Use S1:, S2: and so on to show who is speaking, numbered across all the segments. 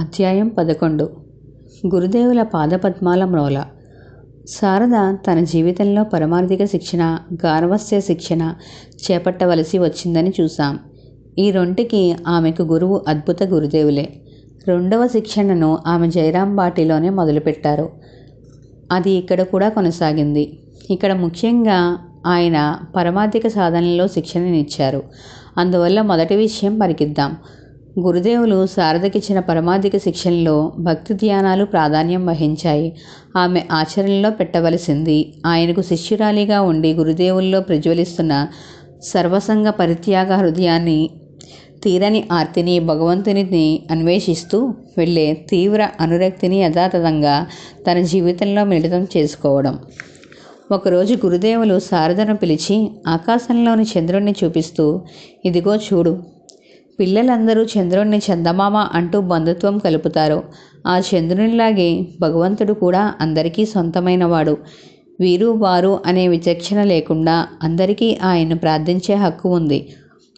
S1: అధ్యాయం పదకొండు. గురుదేవుల పాదపద్మాల మ్రోల. శారద తన జీవితంలో పరమార్థిక శిక్షణ గార్వస్య శిక్షణ చేపట్టవలసి వచ్చిందని చూశాం. ఈ రెంటికి ఆమెకు గురువు అద్భుత గురుదేవులే. రెండవ శిక్షణను ఆమె జయరాం బాటిలోనే మొదలుపెట్టారు. అది ఇక్కడ కూడా కొనసాగింది. ఇక్కడ ముఖ్యంగా ఆయన పరమార్థిక సాధనలో శిక్షణనిచ్చారు. అందువల్ల మొదటి విషయం పరికిద్దాం. గురుదేవులు శారదకిచ్చిన పరమాధిక శిక్షణలో భక్తి ధ్యానాలు ప్రాధాన్యం వహించాయి. ఆమె ఆచరణలో పెట్టవలసింది ఆయనకు శిష్యురాలిగా ఉండి గురుదేవుల్లో ప్రజ్వలిస్తున్న సర్వసంగ పరిత్యాగ హృదయాన్ని తీరని ఆర్తిని భగవంతునిని అన్వేషిస్తూ వెళ్ళే తీవ్ర అనురక్తిని యథాతథంగా తన జీవితంలో మిళితం చేసుకోవడం. ఒకరోజు గురుదేవులు శారదను పిలిచి ఆకాశంలోని చంద్రుణ్ణి చూపిస్తూ ఇదిగో చూడు పిల్లలందరూ చంద్రుణ్ణి చందమామ అంటూ బంధుత్వం కలుపుతారు. ఆ చంద్రునిలాగే భగవంతుడు కూడా అందరికీ సొంతమైనవాడు. వీరు వారు అనే విచక్షణ లేకుండా అందరికీ ఆయన్ను ప్రార్థించే హక్కు ఉంది.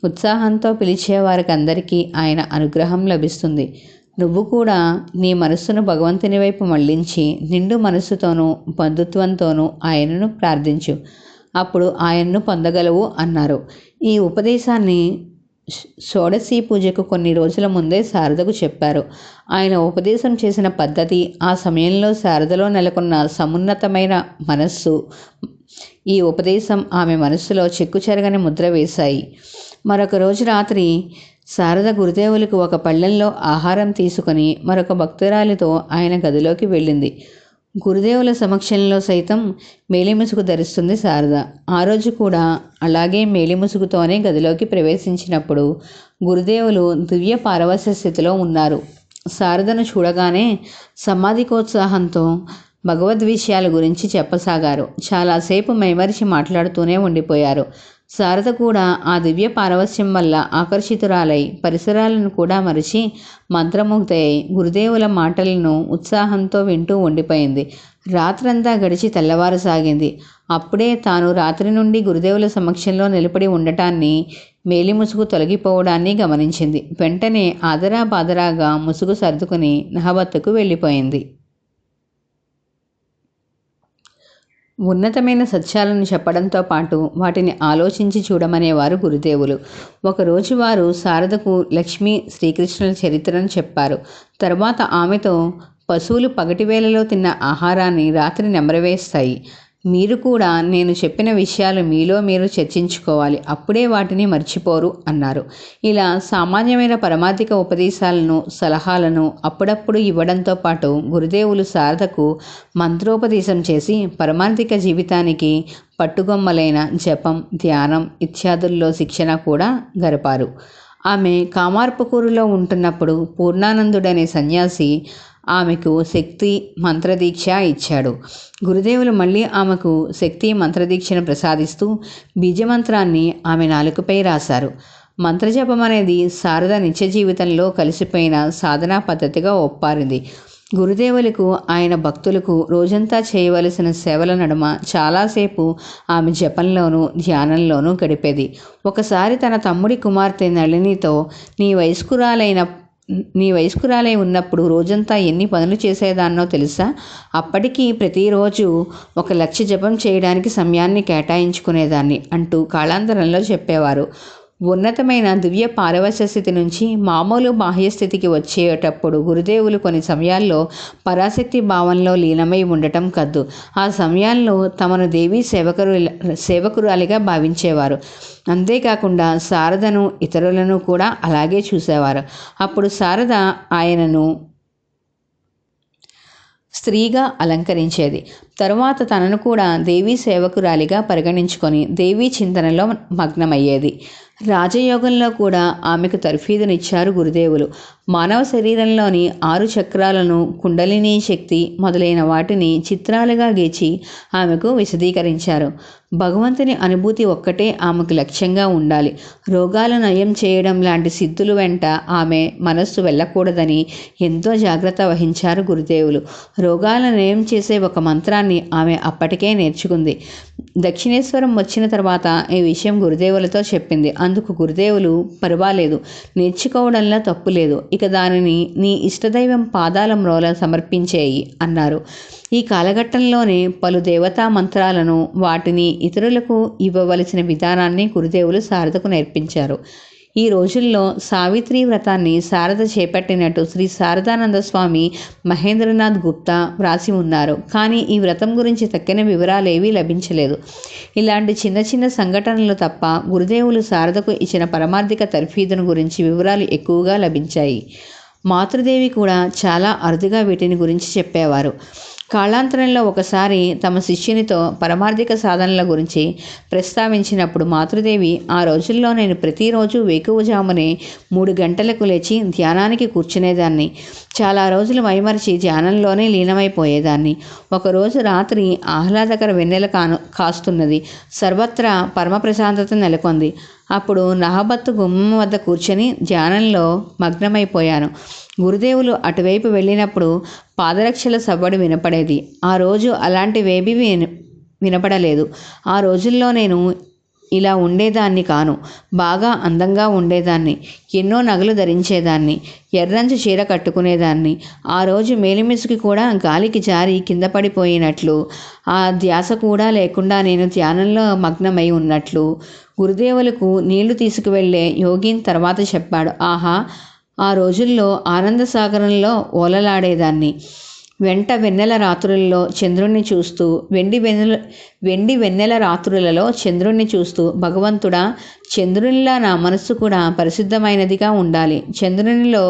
S1: ఉత్సాహంతో పిలిచే వారికి అందరికీ ఆయన అనుగ్రహం లభిస్తుంది. నువ్వు కూడా నీ మనస్సును భగవంతుని వైపు మళ్ళించి నిండు మనస్సుతోనూ బంధుత్వంతోనూ ఆయనను ప్రార్థించు. అప్పుడు ఆయన్ను పొందగలవు అన్నారు. ఈ ఉపదేశాన్ని షోడశీ పూజకు కొన్ని రోజుల ముందే శారదకు చెప్పారు. ఆయన ఉపదేశం చేసిన పద్ధతి ఆ సమయంలో శారదలో నెలకొన్న సమున్నతమైన మనస్సు ఈ ఉపదేశం ఆమె మనస్సులో చెక్కు చెరగని ముద్ర వేశాయి. మరొక రోజు రాత్రి శారద గురుదేవులకు ఒక పళ్ళెంలో ఆహారం తీసుకొని మరొక భక్తురాలితో ఆయన గదిలోకి వెళ్ళింది. గురుదేవుల సమక్షంలో సైతం మేలిముసుగు ధరిస్తుంది శారద. ఆ రోజు కూడా అలాగే మేలిముసుగుతోనే గదిలోకి ప్రవేశించినప్పుడు గురుదేవులు దివ్య పారవశ్య స్థితిలో ఉన్నారు. శారదను చూడగానే సమాధికోత్సాహంతో భగవద్ విషయాల గురించి చెప్పసాగారు. చాలాసేపు మైమరిచి మాట్లాడుతూనే ఉండిపోయారు. శారద కూడా ఆ దివ్య పారవస్యం వల్ల ఆకర్షితురాలై పరిసరాలను కూడా మరిచి మంత్రముగ్ధయి గురుదేవుల మాటలను ఉత్సాహంతో వింటూ ఉండిపోయింది. రాత్రంతా గడిచి తెల్లవారుసాగింది. అప్పుడే తాను రాత్రి నుండి గురుదేవుల సమక్షంలో నిలబడి ఉండటాన్ని మేలిముసుగు తొలగిపోవడాన్ని గమనించింది. వెంటనే ఆదరా బాదరాగా ముసుగు సర్దుకుని నహబత్తుకు వెళ్ళిపోయింది. ఉన్నతమైన సత్యాలను చెప్పడంతో పాటు వాటిని ఆలోచించి చూడమనేవారు గురుదేవులు. ఒకరోజు వారు శారదకు లక్ష్మీ శ్రీకృష్ణుల చరిత్రను చెప్పారు. తర్వాత ఆమెతో పశువులు పగటివేళలో తిన్న ఆహారాన్ని రాత్రి నెమరవేస్తాయి. మీరు కూడా నేను చెప్పిన విషయాలు మీలో మీరు చర్చించుకోవాలి. అప్పుడే వాటిని మర్చిపోరు అన్నారు. ఇలా సామాన్యమైన పరమాధిక ఉపదేశాలను సలహాలను అప్పుడప్పుడు ఇవ్వడంతో పాటు గురుదేవులు శారదకు మంత్రోపదేశం చేసి పరమార్థిక జీవితానికి పట్టుగొమ్మలైన జపం ధ్యానం ఇత్యాదుల్లో శిక్షణ కూడా గరిపారు. ఆమె కామార్పకూరులో ఉంటున్నప్పుడు పూర్ణానందుడనే సన్యాసి ఆమెకు శక్తి మంత్రదీక్ష ఇచ్చాడు. గురుదేవులు మళ్ళీ ఆమెకు శక్తి మంత్రదీక్షను ప్రసాదిస్తూ బీజమంత్రాన్ని ఆమె నాలుకపై రాశారు. మంత్రజపం అనేది శారద నిత్య జీవితంలో కలిసిపోయిన సాధనా పద్ధతిగా ఒప్పారింది. గురుదేవులకు ఆయన భక్తులకు రోజంతా చేయవలసిన సేవల నడుమ చాలాసేపు ఆమె జపంలోనూ ధ్యానంలోనూ గడిపేది. ఒకసారి తన తమ్ముడి కుమార్తె నళినితో నీ వయస్కురాలైన నీ వయస్కురాలై ఉన్నప్పుడు రోజంతా ఎన్ని పనులు చేసేదాన్నో తెలుసా? అప్పటికీ ప్రతిరోజు ఒక లక్ష జపం చేయడానికి సమయాన్ని కేటాయించుకునేదాన్ని అంటూ కాళాంతరంలో చెప్పేవారు. ఉన్నతమైన దివ్య పారవశ్య స్థితి నుంచి మామూలు బాహ్యస్థితికి వచ్చేటప్పుడు గురుదేవులు కొన్ని సమయాల్లో పరాశక్తి భావంలో లీనమై ఉండటం కద్దు. ఆ సమయాల్లో తమను దేవి సేవకురు సేవకురాలిగా భావించేవారు. అంతేకాకుండా శారదను ఇతరులను కూడా అలాగే చూసేవారు. అప్పుడు శారద ఆయనను స్త్రీగా అలంకరించేది. తరువాత తనను కూడా దేవీ సేవకురాలిగా పరిగణించుకొని దేవీ చింతనలో మగ్నమయ్యేది. రాజయోగంలో కూడా ఆమెకు తర్ఫీదునిచ్చారు గురుదేవులు. మానవ శరీరంలోని ఆరు చక్రాలను కుండలిని శక్తి మొదలైన వాటిని చిత్రాలుగా గీచి ఆమెకు విశదీకరించారు. భగవంతుని అనుభూతి ఒక్కటే ఆమెకు లక్ష్యంగా ఉండాలి. రోగాలు నయం చేయడం లాంటి సిద్ధులు వెంట ఆమె మనస్సు వెళ్ళకూడదని ఎంతో జాగ్రత్త వహించారు గురుదేవులు. రోగాలను నయం చేసే ఒక మంత్రాన్ని ఆమె అప్పటికే నేర్చుకుంది. దక్షిణేశ్వరం వచ్చిన తర్వాత ఈ విషయం గురుదేవులతో చెప్పింది. అందుకు గురుదేవులు పర్వాలేదు నేర్చుకోవడంలో తప్పు లేదు ఇక దానిని నీ ఇష్టదైవం పాదాల మ్రోల సమర్పించేయి అన్నారు. ఈ కాలఘట్టంలోనే పలు దేవతా మంత్రాలను వాటిని ఇతరులకు ఇవ్వవలసిన విధానాన్ని గురుదేవులు శారదకు నేర్పించారు. ఈ రోజుల్లో సావిత్రి వ్రతాన్ని శారద చేపట్టినట్టు శ్రీ శారదానంద స్వామి మహేంద్రనాథ్ గుప్తా వ్రాసి ఉన్నారు. కానీ ఈ వ్రతం గురించి తక్కిన వివరాలు ఏవీ లభించలేదు. ఇలాంటి చిన్న చిన్న సంఘటనలు తప్ప గురుదేవులు శారదకు ఇచ్చిన పరమార్థిక తర్ఫీదును గురించి వివరాలు ఎక్కువగా లభించాయి. మాతృదేవి కూడా చాలా అరుదుగా వీటిని గురించి చెప్పేవారు. కాళాంతరంలో ఒకసారి తమ శిష్యునితో పరమార్థిక సాధనల గురించి ప్రస్తావించినప్పుడు మాతృదేవి ఆ రోజుల్లో నేను ప్రతిరోజు వేకువజామునే మూడు గంటలకు లేచి ధ్యానానికి కూర్చునేదాన్ని. చాలా రోజులు మైమరిచి ధ్యానంలోనే లీనమైపోయేదాన్ని. ఒకరోజు రాత్రి ఆహ్లాదకర వెన్నెల కాను కాస్తున్నది. సర్వత్రా పరమ ప్రశాంతత నెలకొంది. అప్పుడు నహబత్తు గుమ్మం వద్ద కూర్చొని ధ్యానంలో మగ్నమైపోయాను. గురుదేవులు అటువైపు వెళ్ళినప్పుడు పాదరక్షల సవ్వడి వినపడేది. ఆ రోజు అలాంటివేబీ విన వినపడలేదు. ఆ రోజుల్లో నేను ఇలా ఉండేదాన్ని కాను. బాగా అందంగా ఉండేదాన్ని. ఎన్నో నగలు ధరించేదాన్ని. ఎర్రంచు చీర కట్టుకునేదాన్ని. ఆ రోజు మేలిమిసుకి కూడా గాలికి జారి కింద పడిపోయినట్లు. ఆ ధ్యాస కూడా లేకుండా నేను ధ్యానంలో మగ్నమై ఉన్నట్లు. గురుదేవులకు నీళ్ళు తీసుకువెళ్ళే యోగిన్ తర్వాత చెప్పాడు. ఆహా ఆ రోజుల్లో ఆనంద సాగరంలో ఓలలాడేదాన్ని. వెంట వెన్నెల రాత్రులలో చంద్రుణ్ణి చూస్తూ వెండి వెన్నెల వెండి వెన్నెల రాత్రులలో చంద్రుణ్ణి చూస్తూ భగవంతుడా చంద్రునిలా నా మనస్సు కూడా పరిశుద్ధమైనదిగా ఉండాలి. చంద్రునిలో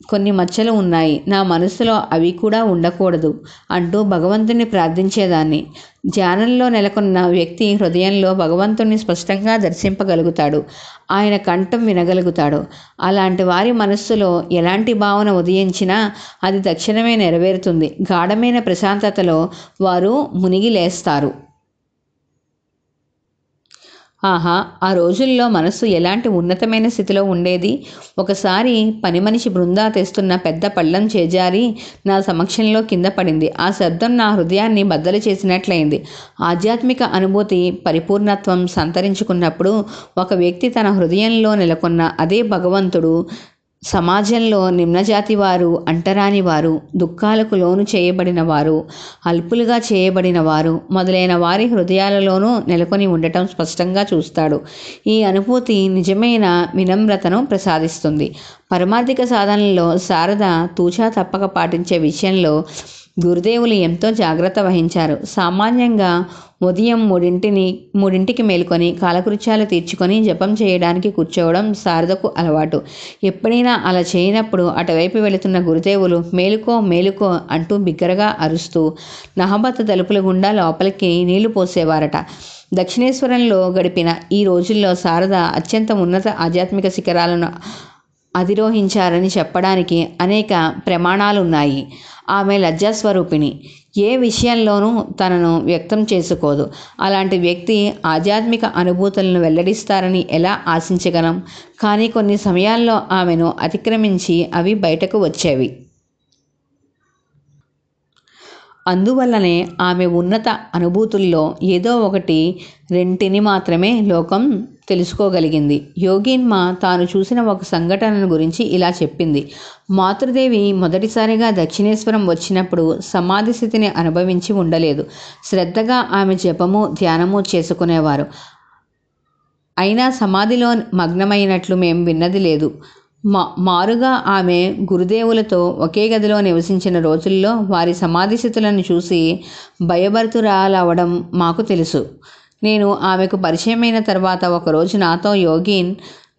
S1: కొన్ని మచ్చలు ఉన్నాయి. నా మనసులో అవి కూడా ఉండకూడదు అంటూ భగవంతుని ప్రార్థించేదాన్ని. ధ్యానంలో నెలకొన్న వ్యక్తి హృదయంలో భగవంతుని స్పష్టంగా దర్శింపగలుగుతాడు. ఆయన కంఠం వినగలుగుతాడు. అలాంటి వారి మనస్సులో ఎలాంటి భావన ఉదయించినా అది తక్షణమే నెరవేరుతుంది. గాఢమైన ప్రశాంతతలో వారు మునిగి లేస్తారు ఆహా ఆ రోజుల్లో మనస్సు ఎలాంటి ఉన్నతమైన స్థితిలో ఉండేది? ఒకసారి పని మనిషి బృందా తెస్తున్న పెద్ద పళ్ళం చేజారి నా సమక్షంలో కింద పడింది. ఆ శబ్దం నా హృదయాన్ని బద్దలు చేసినట్లయింది. ఆధ్యాత్మిక అనుభూతి పరిపూర్ణత్వం సంతరించుకున్నప్పుడు ఒక వ్యక్తి తన హృదయంలో నెలకొన్న అదే భగవంతుడు సమాజంలో నిమ్నజాతి వారు అంటరాని వారు దుఃఖాలకు లోను చేయబడిన వారు అల్పులుగా చేయబడిన వారు మొదలైన వారి హృదయాలలోనూ నెలకొని ఉండటం స్పష్టంగా చూస్తాడు. ఈ అనుభూతి నిజమైన వినమ్రతను ప్రసాదిస్తుంది. పరమార్థిక సాధనలో శారద తూచా తప్పక పాటించే విషయంలో గురుదేవులు ఎంతో జాగ్రత్త వహించారు. సామాన్యంగా ఉదయం మూడింటిని మూడింటికి మేల్కొని కాలకృత్యాలు తీర్చుకొని జపం చేయడానికి కూర్చోవడం శారదకు అలవాటు. ఎప్పుడైనా అలా చేయనప్పుడు అటువైపు వెళుతున్న గురుదేవులు మేలుకో మేలుకో అంటూ బిగ్గరగా అరుస్తూ నహబత్ తలుపుల గుండా లోపలికి నీళ్ళు పోసేవారట. దక్షిణేశ్వరంలో గడిపిన ఈ రోజుల్లో శారద అత్యంత ఉన్నత ఆధ్యాత్మిక శిఖరాలను అధిరోహించారని చెప్పడానికి అనేక ప్రమాణాలున్నాయి. ఆమె లజ్జాస్వరూపిణి. ఏ విషయంలోనూ తనను వ్యక్తం చేసుకోదు. అలాంటి వ్యక్తి ఆధ్యాత్మిక అనుభూతులను వెల్లడిస్తారని ఎలా ఆశించగలం? కానీ కొన్ని సమయాల్లో ఆమెను అతిక్రమించి అవి బయటకు వచ్చేవి. అందువల్లనే ఆమె ఉన్నత అనుభూతుల్లో ఏదో ఒకటి రెంటిని మాత్రమే లోకం తెలుసుకోగలిగింది. యోగిన్మ తాను చూసిన ఒక సంఘటనను గురించి ఇలా చెప్పింది. మాతృదేవి మొదటిసారిగా దక్షిణేశ్వరం వచ్చినప్పుడు సమాధి స్థితిని అనుభవించి ఉండలేదు. శ్రద్ధగా ఆమె జపము ధ్యానము చేసుకునేవారు. అయినా సమాధిలో మగ్నమైనట్లు మేము విన్నది లేదు. మా మారుగా ఆమె గురుదేవులతో ఒకే గదిలో నివసించిన రోజుల్లో వారి సమాధి స్థితులను చూసి భయభర్తురాలవడం మాకు తెలుసు. నేను ఆమెకు పరిచయమైన తర్వాత ఒకరోజు నాతో యోగిన్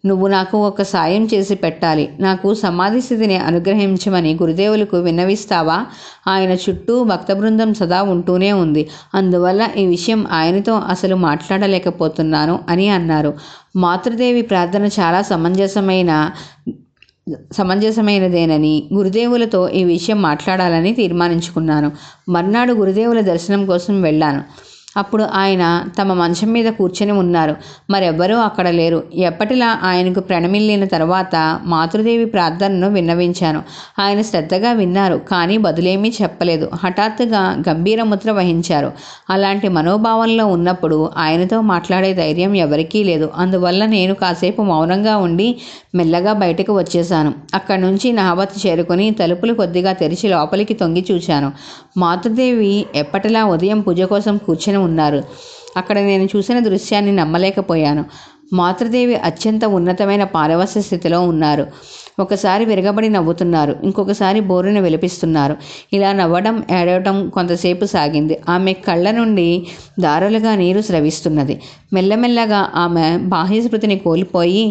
S1: నువ్వు నాకు ఒక సాయం చేసి పెట్టాలి. నాకు సమాధి స్థితిని అనుగ్రహించమని గురుదేవులకు విన్నవిస్తావా? ఆయన చుట్టూ భక్త బృందం సదా ఉంటూనే ఉంది. అందువల్ల ఈ విషయం ఆయనతో అసలు మాట్లాడలేకపోతున్నాను అని అన్నారు. మాతృదేవి ప్రార్థన చాలా సమంజసమైన సమంజసమైనదేనని గురుదేవులతో ఈ విషయం మాట్లాడాలని తీర్మానించుకున్నాను. మర్నాడు గురుదేవుల దర్శనం కోసం వెళ్ళాను. అప్పుడు ఆయన తమ మంచం మీద కూర్చొని ఉన్నారు. మరెవ్వరూ అక్కడ లేరు. ఎప్పటిలా ఆయనకు ప్రణమిల్లిన తర్వాత మాతృదేవి ప్రార్థనను విన్నవించాను. ఆయన శ్రద్ధగా విన్నారు కానీ బదులేమీ చెప్పలేదు. హఠాత్తుగా గంభీర ముద్ర వహించారు. అలాంటి మనోభావంలో ఉన్నప్పుడు ఆయనతో మాట్లాడే ధైర్యం ఎవరికీ లేదు. అందువల్ల నేను కాసేపు మౌనంగా ఉండి మెల్లగా బయటకు వచ్చేశాను. అక్కడి నుంచి నహవత్ చేరుకొని తలుపులు కొద్దిగా తెరిచి లోపలికి తొంగి చూశాను మాతృదేవి ఎప్పటిలా ఉదయం పూజ కోసం కూర్చొని ఉన్నారు. అక్కడ నేను చూసిన దృశ్యాన్ని నమ్మలేకపోయాను. మాతృదేవి అత్యంత ఉన్నతమైన పారవస్య స్థితిలో ఉన్నారు. ఒకసారి విరగబడి నవ్వుతున్నారు. ఇంకొకసారి బోరున విలపిస్తున్నారు. ఇలా నవ్వడం ఏడవటం కొంతసేపు సాగింది. ఆమె కళ్ళ నుండి దారులుగా నీరు స్రవిస్తున్నది. మెల్లమెల్లగా ఆమె బాహ్యస్మృతిని కోల్పోయి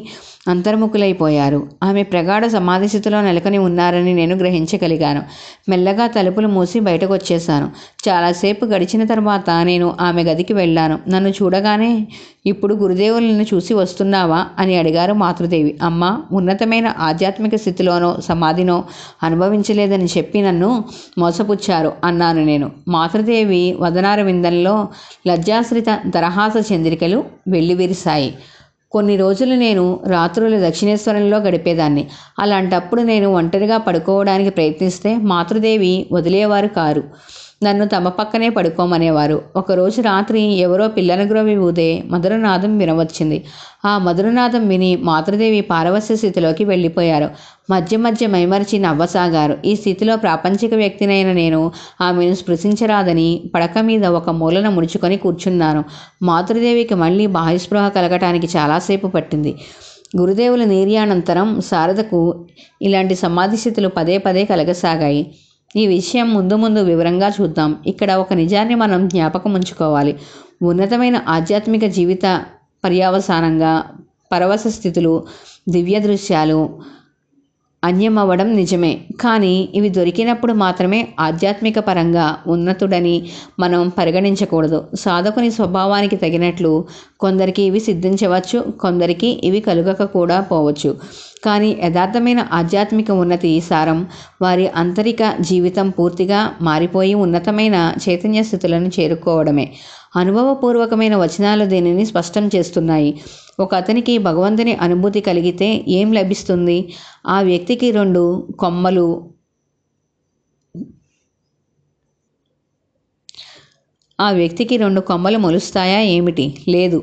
S1: అంతర్ముఖులైపోయారు. ఆమె ప్రగాఢ సమాధి స్థితిలో నెలకొని ఉన్నారని నేను గ్రహించగలిగాను. మెల్లగా తలుపులు మూసి బయటకు వచ్చేశాను చాలాసేపు గడిచిన తర్వాత నేను ఆమె గదికి వెళ్ళాను. నన్ను చూడగానే ఇప్పుడు గురుదేవులను చూసి వస్తున్నావా? అని అడిగారు మాతృదేవి. అమ్మ ఉన్నతమైన ఆధ్యాత్మిక స్థితిలోనో సమాధినో అనుభవించలేదని చెప్పి నన్ను మోసపుచ్చారు అన్నాను నేను. మాతృదేవి వదనార విందంలో లజ్జాశ్రిత దరహాస చంద్రికలు వెల్లివిరిశాయి. కొన్ని రోజులు నేను రాత్రులు దక్షిణేశ్వరంలో గడిపేదాన్ని. అలాంటప్పుడు నేను ఒంటరిగా పడుకోవడానికి ప్రయత్నిస్తే మాతృదేవి వదిలేవారు కారు. నన్ను తమ పక్కనే పడుకోమనేవారు. ఒకరోజు రాత్రి ఎవరో పిల్లనగ్రోవి ఊదే మధురనాదం వినవచ్చింది. ఆ మధురనాదం విని మాతృదేవి పారవస్య స్థితిలోకి వెళ్ళిపోయారు. మధ్య మధ్య మైమరిచి నవ్వసాగారు. ఈ స్థితిలో ప్రాపంచిక వ్యక్తినైన నేను ఆమెను స్పృశించరాదని పడక మీద ఒక మూలన ముడుచుకొని కూర్చున్నాను. మాతృదేవికి మళ్ళీ బాహ్యస్పృహ కలగటానికి చాలాసేపు పట్టింది. గురుదేవుల నీర్యానంతరం శారదకు ఇలాంటి సమాధి స్థితులు పదే పదే కలగసాగాయి. ఈ విషయం ముందు ముందు వివరంగా చూద్దాం. ఇక్కడ ఒక నిజాన్ని మనం జ్ఞాపకం ఉంచుకోవాలి. ఉన్నతమైన ఆధ్యాత్మిక జీవిత పర్యావసానంగా పరవశ స్థితులు దివ్య దృశ్యాలు అన్యమవ్వడం నిజమే. కానీ ఇవి దొరికినప్పుడు మాత్రమే ఆధ్యాత్మిక పరంగా ఉన్నతుడని మనం పరిగణించకూడదు. సాధకుని స్వభావానికి తగినట్లు కొందరికి ఇవి సిద్ధించవచ్చు కొందరికి ఇవి కలుగక కూడా పోవచ్చు. కానీ యథార్థమైన ఆధ్యాత్మిక ఉన్నతి సారం వారి అంతరిక జీవితం పూర్తిగా మారిపోయి ఉన్నతమైన చైతన్య స్థితులను చేరుకోవడమే. అనుభవపూర్వకమైన వచనాలు దీనిని స్పష్టం చేస్తున్నాయి. ఒక అతనికి భగవంతుని అనుభూతి కలిగితే ఏం లభిస్తుంది? ఆ వ్యక్తికి రెండు కొమ్మలు ఆ వ్యక్తికి రెండు కొమ్మలు మొలుస్తాయా ఏమిటి? లేదు.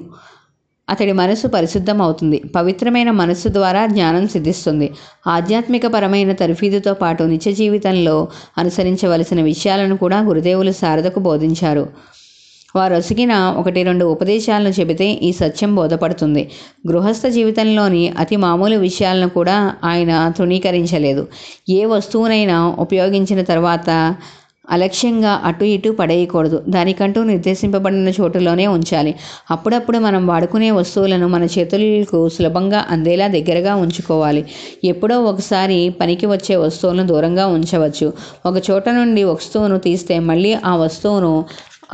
S1: అతడి మనసు పరిశుద్ధం అవుతుంది పవిత్రమైన మనస్సు ద్వారా జ్ఞానం సిద్ధిస్తుంది. ఆధ్యాత్మిక పరమైన తర్ఫీదుతో పాటు నిత్య జీవితంలో అనుసరించవలసిన విషయాలను కూడా గురుదేవులు శారదకు బోధించారు. వారు ఒసిగిన ఒకటి రెండు ఉపదేశాలను చెబితే ఈ సత్యం బోధపడుతుంది. గృహస్థ జీవితంలోని అతి మామూలు విషయాలను కూడా ఆయన తృణీకరించలేదు. ఏ వస్తువునైనా ఉపయోగించిన తర్వాత అలక్ష్యంగా అటు ఇటు పడేయకూడదు. దానికంటూ నిర్దేశింపబడిన చోటులోనే ఉంచాలి. అప్పుడప్పుడు మనం వాడుకునే వస్తువులను మన చేతులకు సులభంగా అందేలా దగ్గరగా ఉంచుకోవాలి. ఎప్పుడో ఒకసారి పనికి వచ్చే వస్తువులను దూరంగా ఉంచవచ్చు. ఒక చోట నుండి వస్తువును తీస్తే మళ్ళీ ఆ వస్తువును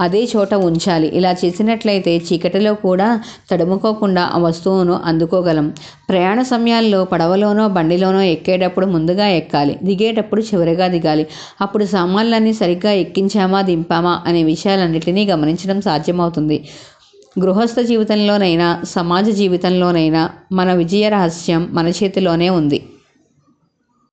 S1: అదే చోట ఉంచాలి. ఇలా చేసినట్లయితే చీకటిలో కూడా తడుముకోకుండా ఆ వస్తువును అందుకోగలం. ప్రయాణ సమయాల్లో పడవలోనో బండిలోనో ఎక్కేటప్పుడు ముందుగా ఎక్కాలి. దిగేటప్పుడు చివరిగా దిగాలి. అప్పుడు సామాన్లన్నీ సరిగ్గా ఎక్కించామా దింపామా అనే విషయాలన్నిటినీ గమనించడం సాధ్యమవుతుంది. గృహస్థ జీవితంలోనైనా సమాజ జీవితంలోనైనా మన విజయ రహస్యం మన చేతిలోనే ఉంది.